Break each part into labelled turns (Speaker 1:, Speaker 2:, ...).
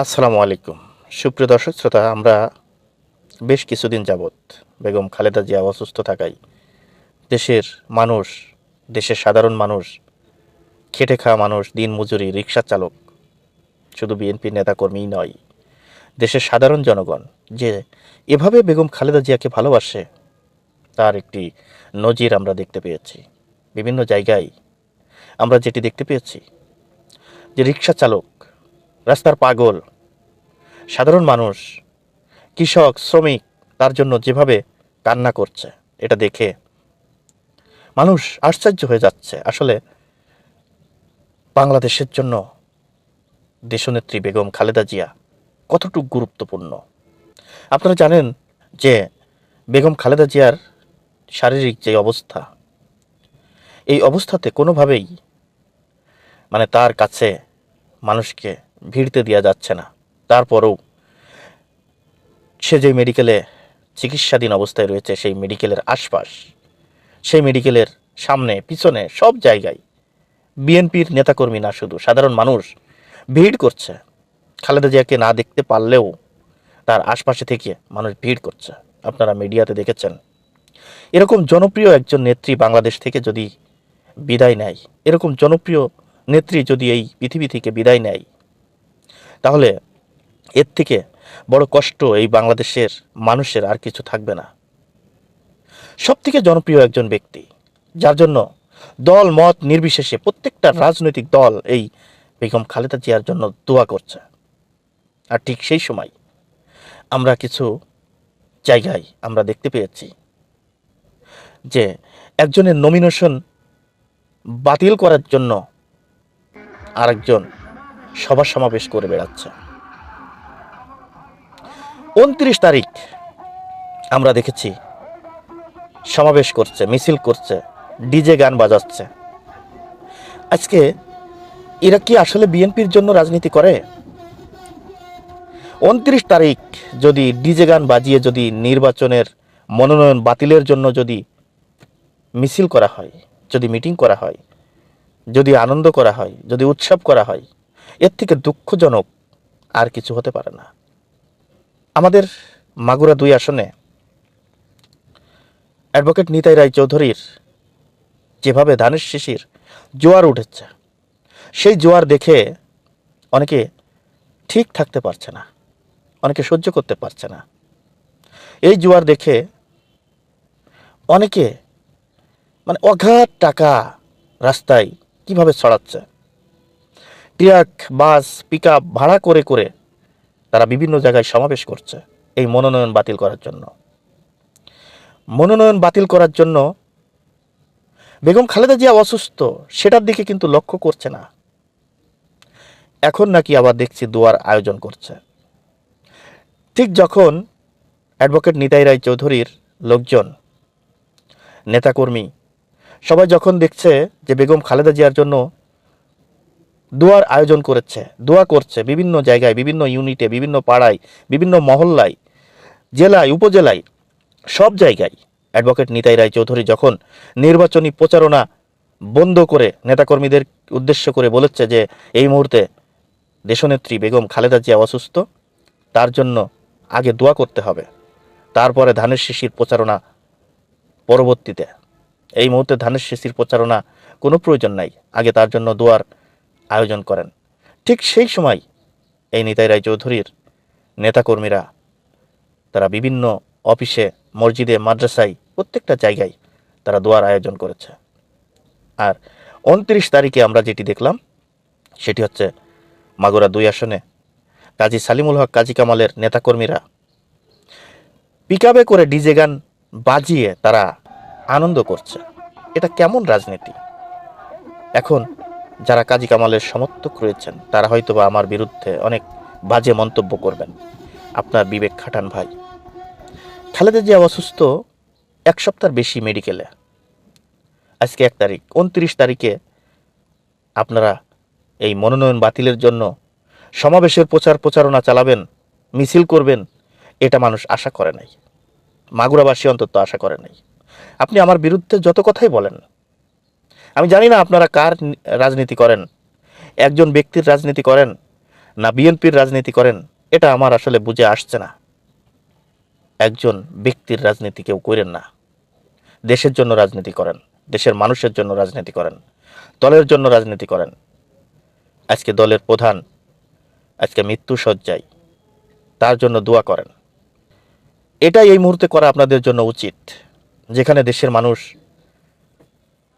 Speaker 1: আসসালামু আলাইকুম। সুপ্রিয় দর্শক শ্রোতা, আমরা বেশ কিছুদিন যাবৎ বেগম খালেদা জিয়া অসুস্থ থাকায় দেশের মানুষ, দেশের সাধারণ মানুষ, খেটে খাওয়া মানুষ, দিন মজুরি, রিক্সা চালক, শুধু বিএনপি নেতাকর্মীই নয়, দেশের সাধারণ জনগণ যে এভাবে বেগম খালেদা জিয়াকে ভালোবাসে, তার একটি নজির আমরা দেখতে পেয়েছি। বিভিন্ন জায়গায় আমরা যেটি দেখতে পেয়েছি যে রিক্সা চালক রাস্তার পাগল। সাধারণ মানুষ, কৃষক, শ্রমিক, তার জন্য যেভাবে কান্না করছে, এটা দেখে মানুষ আশ্চর্য হয়ে যাচ্ছে। আসলে বাংলাদেশের জন্য দেশনেত্রী বেগম খালেদা জিয়া কতটুকু গুরুত্বপূর্ণ। আপনারা জানেন যে বেগম খালেদা জিয়ার শারীরিক যে অবস্থা, এই অবস্থাতে কোনোভাবেই মানে তার কাছে মানুষকে ভিড়তে দেওয়া যাচ্ছে না। তারপরেও সে যে মেডিকেলে চিকিৎসাধীন অবস্থায় রয়েছে, সেই মেডিকেলের আশপাশ, সেই মেডিকেলের সামনে, পিছনে সব জায়গায় বিএনপির নেতাকর্মী না শুধু, সাধারণ মানুষ ভিড় করছে। খালেদা জিয়াকে না দেখতে পারলেও তার আশপাশে থেকে মানুষ ভিড় করছে। আপনারা মিডিয়াতে দেখেছেন। এরকম জনপ্রিয় একজন নেত্রী বাংলাদেশ থেকে যদি বিদায় নেয়, এরকম জনপ্রিয় নেত্রী যদি এই পৃথিবী থেকে বিদায় নেয় তাহলে এর থেকে বড় কষ্ট এই বাংলাদেশের মানুষের আর কিছু থাকবে না। সব থেকে জনপ্রিয় একজন ব্যক্তি, যার জন্য দল মত নির্বিশেষে প্রত্যেকটা রাজনৈতিক দল এই বেগম খালেদা জিয়ার জন্য দোয়া করছে। আর ঠিক সেই সময় আমরা কিছু জায়গায় আমরা দেখতে পেয়েছি যে একজনের নমিনেশন বাতিল করার জন্য আরেকজন সভা সমাবেশ করে বেড়াচ্ছে। উনত্রিশ তারিখ আমরা দেখেছি, সমাবেশ করছে, মিছিল করছে, ডিজে গান বাজাচ্ছে। আজকে এরা কি আসলে বিএনপির জন্য রাজনীতি করে? উনত্রিশ তারিখ যদি ডিজে গান বাজিয়ে যদি নির্বাচনের মনোনয়ন বাতিলের জন্য যদি মিছিল করা হয়, যদি মিটিং করা হয়, যদি আনন্দ করা হয়, যদি উৎসব করা হয় এর থেকে দুঃখজনক আর কিছু হতে পারে না। আমাদের মাগুরা দুই আসনে অ্যাডভোকেট নিতাই রায় চৌধুরীর যেভাবে ধানের শিশির জোয়ার উঠেছে, সেই জোয়ার দেখে অনেকে ঠিক থাকতে পারছে না, অনেকে সহ্য করতে পারছে না। এই জোয়ার দেখে অনেকে মানে অগাধ টাকা রাস্তায় কীভাবে ছড়াচ্ছে ট্রাক, বাস পিক ভাড়া করে করে তারা বিভিন্ন জায়গায় সমাবেশ করছে এই মনোনয়ন বাতিল করার জন্য। মনোনয়ন বাতিল করার জন্য বেগম খালেদা জিয়া অসুস্থ, সেটার দিকে কিন্তু লক্ষ্য করছে না। এখন নাকি আবার দেখছি দোয়ার আয়োজন করছে। ঠিক যখন অ্যাডভোকেট নিতাই রায় চৌধুরীর লোকজন, নেতাকর্মী, সবাই যখন দেখছে যে বেগম খালেদা জিয়ার জন্য দোয়ার আয়োজন করেছে, দোয়া করছে বিভিন্ন জায়গায়, বিভিন্ন ইউনিটে বিভিন্ন পাড়ায়, বিভিন্ন মহল্লায়, জেলায়, উপজেলায়, সব জায়গায়। অ্যাডভোকেট নিতাই রায় চৌধুরী যখন নির্বাচনী প্রচারণা বন্ধ করে নেতাকর্মীদের উদ্দেশ্য করে বলেছে যে, এই মুহূর্তে দেশনেত্রী বেগম খালেদা জিয়া অসুস্থ, তার জন্য আগে দোয়া করতে হবে। তারপরে ধানের শিশির প্রচারণা পরবর্তীতে। এই মুহূর্তে ধানের শিশির প্রচারণা কোনো প্রয়োজন নাই। আগে তার জন্য দোয়ার আয়োজন করেন। ঠিক সেই সময় এই নিতাই রায় চৌধুরীর নেতাকর্মীরা তারা বিভিন্ন অফিসে, মসজিদে, মাদ্রাসায় প্রত্যেকটা জায়গায় তারা দোয়ার আয়োজন করেছে। আর উনত্রিশ তারিখে আমরা যেটি দেখলাম, সেটি হচ্ছে মাগুরা দুই আসনে কাজী সালিমুল হক, কাজী কামালের নেতাকর্মীরা পিকাবে করে ডিজে গান বাজিয়ে তারা আনন্দ করছে। এটা কেমন রাজনীতি? এখন যারা কাজী কামালের সমর্থক রয়েছেন, তারা হয়তো বা আমার বিরুদ্ধে অনেক বাজে মন্তব্য করবেন। আপনার বিবেক খাটান ভাই। খালেদা জিয়া অসুস্থ এক সপ্তাহ বেশি মেডিকেলে। আজকে এক তারিখ, উনত্রিশ তারিখে আপনারা এই মনোনয়ন বাতিলের জন্য সমাবেশের প্রচার প্রচারণা চালাবেন, মিছিল করবেন, এটা মানুষ আশা করে নাই। মাগুরাবাসী অন্তত আশা করে নাই। আপনি আমার বিরুদ্ধে যত কথাই বলেন আমি জানি না আপনারা কার রাজনীতি করেন। একজন ব্যক্তির রাজনীতি করেন না বিএনপির রাজনীতি করেন, এটা আমার আসলে বুঝে আসছে না। একজন ব্যক্তির রাজনীতি কেউ করেন না। দেশের জন্য রাজনীতি করেন, দেশের মানুষের জন্য রাজনীতি করেন, দলের জন্য রাজনীতি করেন। আজকে দলের প্রধান, আজকে মৃত্যু সজ্জায় তার জন্য দোয়া করেন। এটাই এই মুহূর্তে করা আপনাদের জন্য উচিত, যেখানে দেশের মানুষ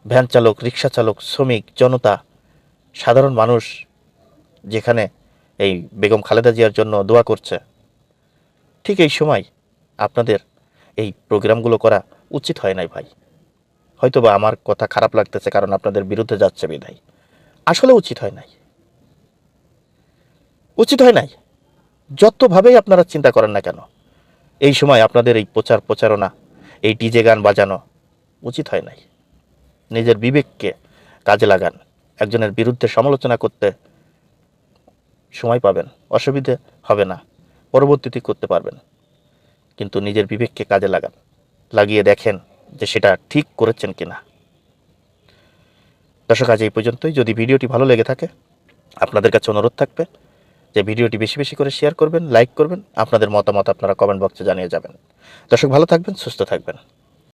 Speaker 1: ভ্যান চালক, রিক্সা চালক, শ্রমিক, জনতা, সাধারণ মানুষ যেখানে এই বেগম খালেদা জিয়ার জন্য দোয়া করছে। ঠিক এই সময় আপনাদের এই প্রোগ্রামগুলো করা উচিত হয় নাই ভাই। হয়তোবা আমার কথা খারাপ লাগতেছে কারণ আপনাদের বিরুদ্ধে যাচ্ছে বিধায় আসলে উচিত হয় নাই। উচিত হয় নাই। যতভাবেই আপনারা চিন্তা করেন না কেন, এই সময় আপনাদের এই প্রচার প্রচারণা, এই ডিজে গান বাজানো উচিত হয় নাই। নিজের বিবেককে কাজে লাগান। একজনের বিরুদ্ধে সমালোচনা করতে সময় পাবেন, অসুবিধে হবে না, পরবর্তীতে করতে পারবেন। কিন্তু নিজের বিবেককে কাজে লাগান, লাগিয়ে দেখেন যে সেটা ঠিক করেছেন কিনা। দর্শক, আজ এই পর্যন্তই। যদি ভিডিওটি ভালো লেগে থাকে, আপনাদের কাছে অনুরোধ থাকবে যে ভিডিওটি বেশি বেশি করে শেয়ার করবেন, লাইক করবেন, আপনাদের মতামত আপনারা কমেন্ট বক্সে জানিয়ে যাবেন। দর্শক, ভালো থাকবেন, সুস্থ থাকবেন।